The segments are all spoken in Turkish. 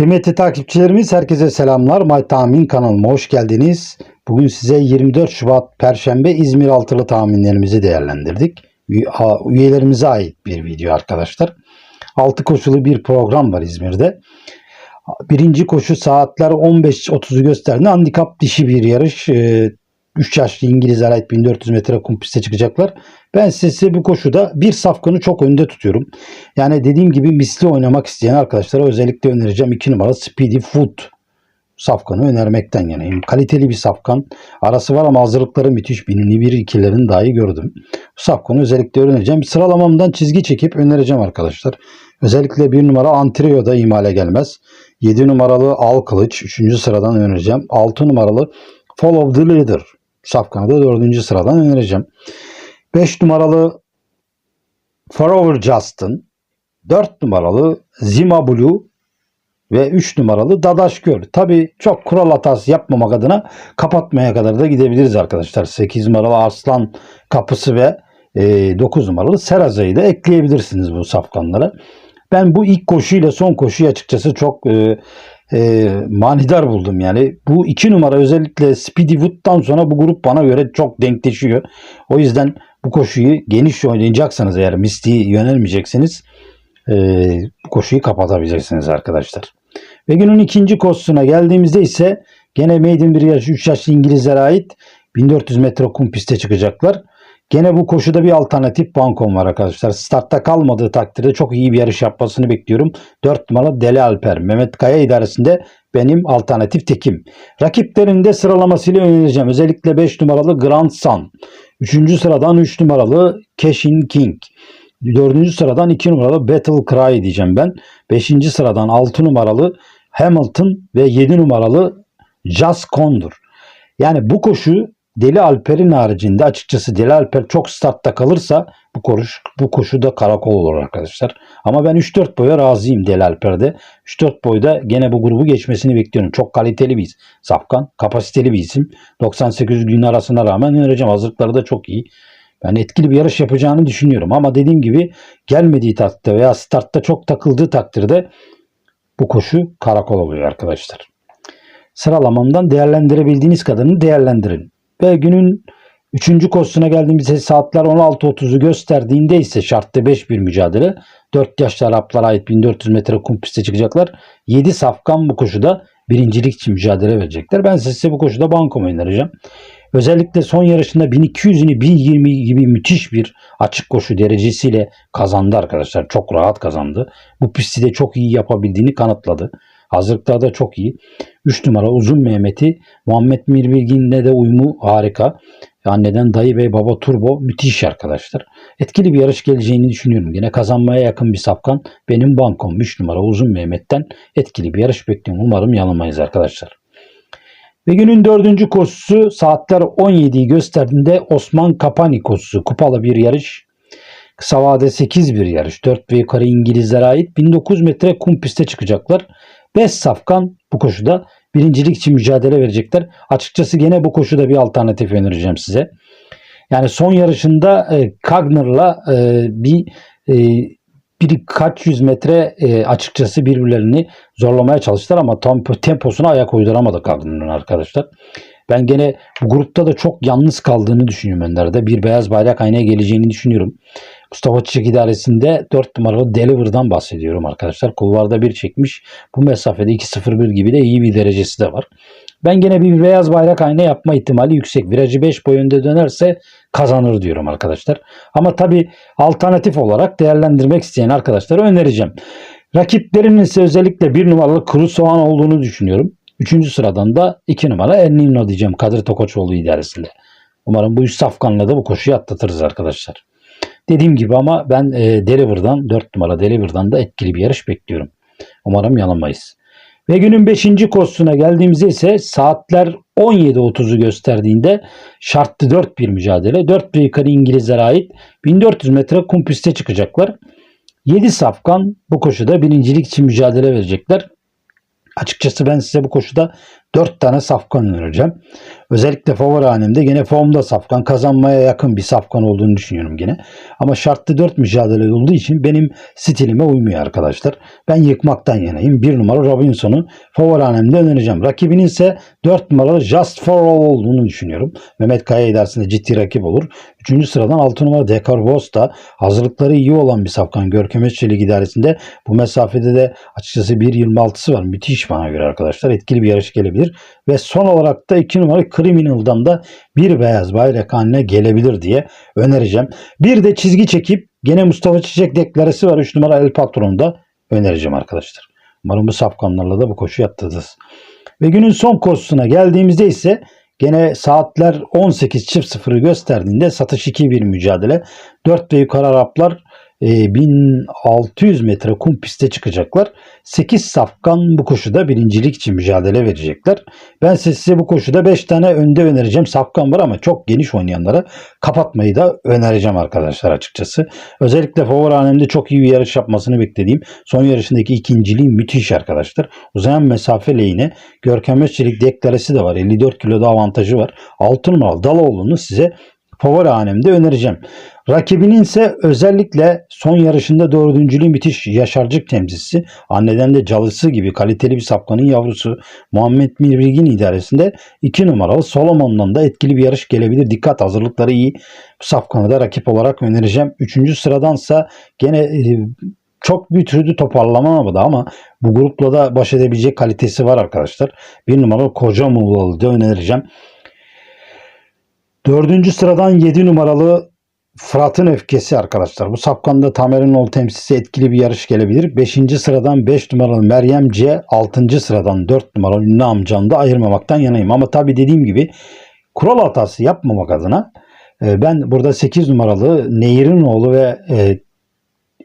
Kıymetli takipçilerimiz herkese selamlar. My Tahmin kanalıma hoş geldiniz. Bugün size 24 Şubat Perşembe İzmir altılı tahminlerimizi değerlendirdik. Üyelerimize ait bir video arkadaşlar. 6 koşulu bir program var İzmir'de. Birinci koşu saatler 15.30'u gösterdi. Handikap dişi bir yarış. 3 yaşlı İngilizler ait 1400 metre kum piste çıkacaklar. Ben size bu koşuda bir safkanı çok önde tutuyorum. Yani dediğim gibi misli oynamak isteyen arkadaşlara özellikle önereceğim 2 numara Speedy Food safkanı önermekten yanayım. Kaliteli bir safkan. Arası var ama hazırlıkları müthiş. Binini bir ikilerini dahi gördüm. Bu safkanı özellikle önereceğim. Sıralamamdan çizgi çekip önereceğim arkadaşlar. Özellikle bir numara Antrio da imale gelmez. 7 numaralı Al Kılıç 3. sıradan önereceğim. 6 numaralı Follow the Leader safkanı da 4. sıradan önereceğim. 5 numaralı Forever Justin, 4 numaralı Zima Blue ve 3 numaralı Dadaş Göl. Tabi çok kural hatası yapmamak adına kapatmaya kadar da gidebiliriz arkadaşlar. 8 numaralı Arslan Kapısı ve 9 numaralı Seraza'yı da ekleyebilirsiniz bu safkanlara. Ben bu ilk koşuyla son koşuyu açıkçası çok e, e, manidar buldum yani. Bu iki numara özellikle Speedy Wood'dan sonra bu grup bana göre çok denkleşiyor. O yüzden bu koşuyu geniş oynayacaksanız eğer Misty'yi yönelmeyecekseniz e, bu koşuyu kapatabileceksiniz arkadaşlar. Ve günün ikinci koşusuna geldiğimizde ise gene maiden bir yarış 3 yaşlı İngilizlere ait 1400 metre kum piste çıkacaklar. Gene bu koşuda bir alternatif bankom var arkadaşlar. Startta kalmadığı takdirde çok iyi bir yarış yapmasını bekliyorum. 4 numara Deli Alper. Mehmet Kaya idaresinde benim alternatif tekim. Rakiplerin de sıralamasıyla önereceğim. Özellikle 5 numaralı Grand Sun. 3. sıradan 3 numaralı Cashin King. 4. sıradan 2 numaralı Battle Cry diyeceğim ben. 5. sıradan 6 numaralı Hamilton ve 7 numaralı Just Condor. Yani bu koşu Deli Alper'in haricinde açıkçası Deli Alper çok startta kalırsa bu koşu, bu koşu da karakol olur arkadaşlar. Ama ben 3-4 boya razıyım Deli Alper'de. 3-4 boyda gene bu grubu geçmesini bekliyorum. Çok kaliteli bir safkan. Kapasiteli bir isim. 98 gün arasına rağmen önereceğim. Hazırlıkları da çok iyi. Ben etkili bir yarış yapacağını düşünüyorum. Ama dediğim gibi gelmediği takdirde veya startta çok takıldığı takdirde bu koşu karakol oluyor arkadaşlar. Sıralamamdan değerlendirebildiğiniz kadarını değerlendirin. Ve günün 3. koşusuna geldiğimizde saatler 16.30'u gösterdiğinde ise şartta 5 bir mücadele. 4 yaşlı Araplara ait 1400 metre kum piste çıkacaklar. 7 safkan bu koşuda birincilik için mücadele verecekler. Ben size bu koşuda banko önereceğim. Özellikle son yarışında 1200'ünü 1020 gibi müthiş bir açık koşu derecesiyle kazandı arkadaşlar. Çok rahat kazandı. Bu pisti de çok iyi yapabildiğini kanıtladı. Hazırlıkta da çok iyi. 3 numara Uzun Mehmet'i Muhammed Mirbilgin'le de uyumu harika. Anneden dayı bey baba turbo müthiş arkadaşlar. Etkili bir yarış geleceğini düşünüyorum. Yine kazanmaya yakın bir safkan. Benim bankom 3 numara Uzun Mehmet'ten etkili bir yarış bekliyorum. Umarım yanılmayız arkadaşlar. Ve günün dördüncü koşusu saatler 17'yi gösterdiğinde Osman Kapani koşusu. Kupalı bir yarış. Kısa vade 8 bir yarış. 4 ve yukarı İngilizlere ait 1900 metre kum piste çıkacaklar. 5 safkan bu koşuda birincilik için mücadele verecekler. Açıkçası gene bu koşuda bir alternatif önereceğim size. Yani son yarışında e, Kagner'la e, bir e, birkaç yüz metre e, açıkçası birbirlerini zorlamaya çalıştılar ama tam temposuna ayak uyduramadı Kagner'ın arkadaşlar. Ben gene bu grupta da çok yalnız kaldığını düşünüyorum Önder'de. Bir beyaz bayrak aynaya geleceğini düşünüyorum. Mustafa Çiçek idaresinde 4 numaralı Deliver'dan bahsediyorum arkadaşlar. Kulvarda bir çekmiş. Bu mesafede 2.01 gibi de iyi bir derecesi de var. Ben gene bir beyaz bayrak ayna yapma ihtimali yüksek. Virajı 5 boy önde dönerse kazanır diyorum arkadaşlar. Ama tabi alternatif olarak değerlendirmek isteyen arkadaşlara önereceğim. Rakiplerinin ise özellikle bir numaralı kuru soğan olduğunu düşünüyorum. Üçüncü sıradan da iki numara El Nino diyeceğim Kadir Tokoçoğlu idaresinde. Umarım bu üç safkanla da bu koşuyu atlatırız arkadaşlar. Dediğim gibi ama ben e, Deliver'dan 4 numara Deliver'dan da etkili bir yarış bekliyorum. Umarım yanılmayız. Ve günün 5. koşusuna geldiğimizde ise saatler 17.30'u gösterdiğinde şartlı 4 bir mücadele. 4 bir yukarı İngilizlere ait 1400 metre kum piste çıkacaklar. 7 safkan bu koşuda birincilik için mücadele verecekler. Açıkçası ben size bu koşuda 4 tane safkan önereceğim. Özellikle favori hanemde gene formda safkan kazanmaya yakın bir safkan olduğunu düşünüyorum gene. Ama şartlı 4 mücadele olduğu için benim stilime uymuyor arkadaşlar. Ben yıkmaktan yanayım. 1 numara Robinson'u favori hanemde önereceğim. Rakibinin ise 4 numaralı Just For All olduğunu düşünüyorum. Mehmet Kaya ilerisinde ciddi rakip olur. 3. sıradan 6 numara Dekar Boss da hazırlıkları iyi olan bir safkan. Görkem Özçelik idaresinde bu mesafede de açıkçası 1.26'sı var. Müthiş bana göre arkadaşlar. Etkili bir yarış gelebilir. Ve son olarak da 2 numara Criminal'dan da bir beyaz bayrak haline gelebilir diye önereceğim. Bir de çizgi çekip gene Mustafa Çiçek deklarası var. 3 numara El Patron'da önereceğim arkadaşlar. Umarım bu safkanlarla da bu koşu yattırırız. Ve günün son koşusuna geldiğimizde ise gene saatler 18.00'ı gösterdiğinde satış 2 bir mücadele. 4 ve yukarı Araplar e, 1600 metre kum piste çıkacaklar. 8 safkan bu koşuda birincilik için mücadele verecekler. Ben size bu koşuda 5 tane önde önereceğim. Safkan var ama çok geniş oynayanlara kapatmayı da önereceğim arkadaşlar açıkçası. Özellikle favori hanemde çok iyi bir yarış yapmasını beklediğim son yarışındaki ikinciliği müthiş arkadaşlar. Uzayan mesafe lehine Görkem Özçelik deklaresi de var. 54 kiloda avantajı var. 6 numaralı Daloğlu'nu size favori hanemde önereceğim. Rakibinin ise özellikle son yarışında dördüncülüğü müthiş Yaşarcık temsilcisi, anneden de calısı gibi kaliteli bir sapkanın yavrusu Muhammed Mirbilgin idaresinde 2 numaralı Solomon'dan da etkili bir yarış gelebilir. Dikkat hazırlıkları iyi. Bu safkanı da rakip olarak önereceğim. Üçüncü sıradansa gene e, çok bir türlü toparlamadı ama bu grupla da baş edebilecek kalitesi var arkadaşlar. Bir numaralı Koca Muğlalı da önereceğim. Dördüncü sıradan 7 numaralı Fırat'ın öfkesi arkadaşlar. Bu sapkanda Tamer'in temsilcisi etkili bir yarış gelebilir. 5. sıradan 5 numaralı Meryem C. 6. sıradan 4 numaralı Ünlü Amcan'ı da ayırmamaktan yanayım. Ama tabii dediğim gibi kural hatası yapmamak adına e, ben burada 8 numaralı Nehir'in oğlu ve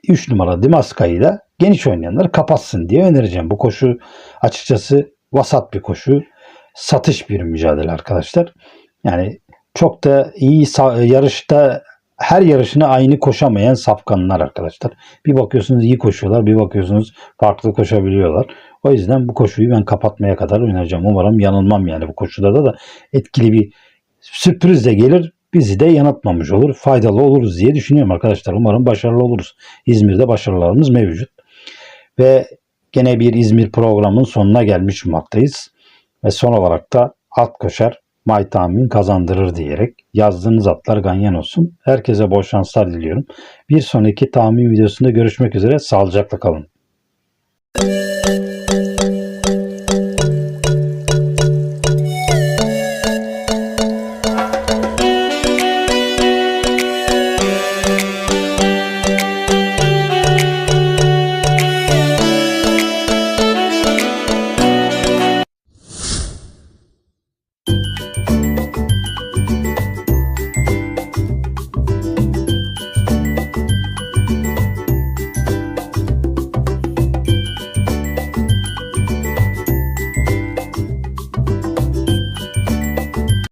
3 numaralı Dimaska'yı da geniş oynayanları kapatsın diye önereceğim. Bu koşu açıkçası vasat bir koşu. Satış bir mücadele arkadaşlar. Yani çok da iyi yarışta her yarışını aynı koşamayan safkanlar arkadaşlar. Bir bakıyorsunuz iyi koşuyorlar, bir bakıyorsunuz farklı koşabiliyorlar. O yüzden bu koşuyu ben kapatmaya kadar oynayacağım. Umarım yanılmam yani bu koşularda da etkili bir sürpriz de gelir. Bizi de yanıltmamış olur, faydalı oluruz diye düşünüyorum arkadaşlar. Umarım başarılı oluruz. İzmir'de başarılarımız mevcut. Ve gene bir İzmir programının sonuna gelmiş bulunmaktayız. Ve son olarak da alt koşar May tahmin kazandırır diyerek yazdığınız atlar ganyan olsun. Herkese bol şanslar diliyorum. Bir sonraki tahmin videosunda görüşmek üzere. Sağlıcakla kalın.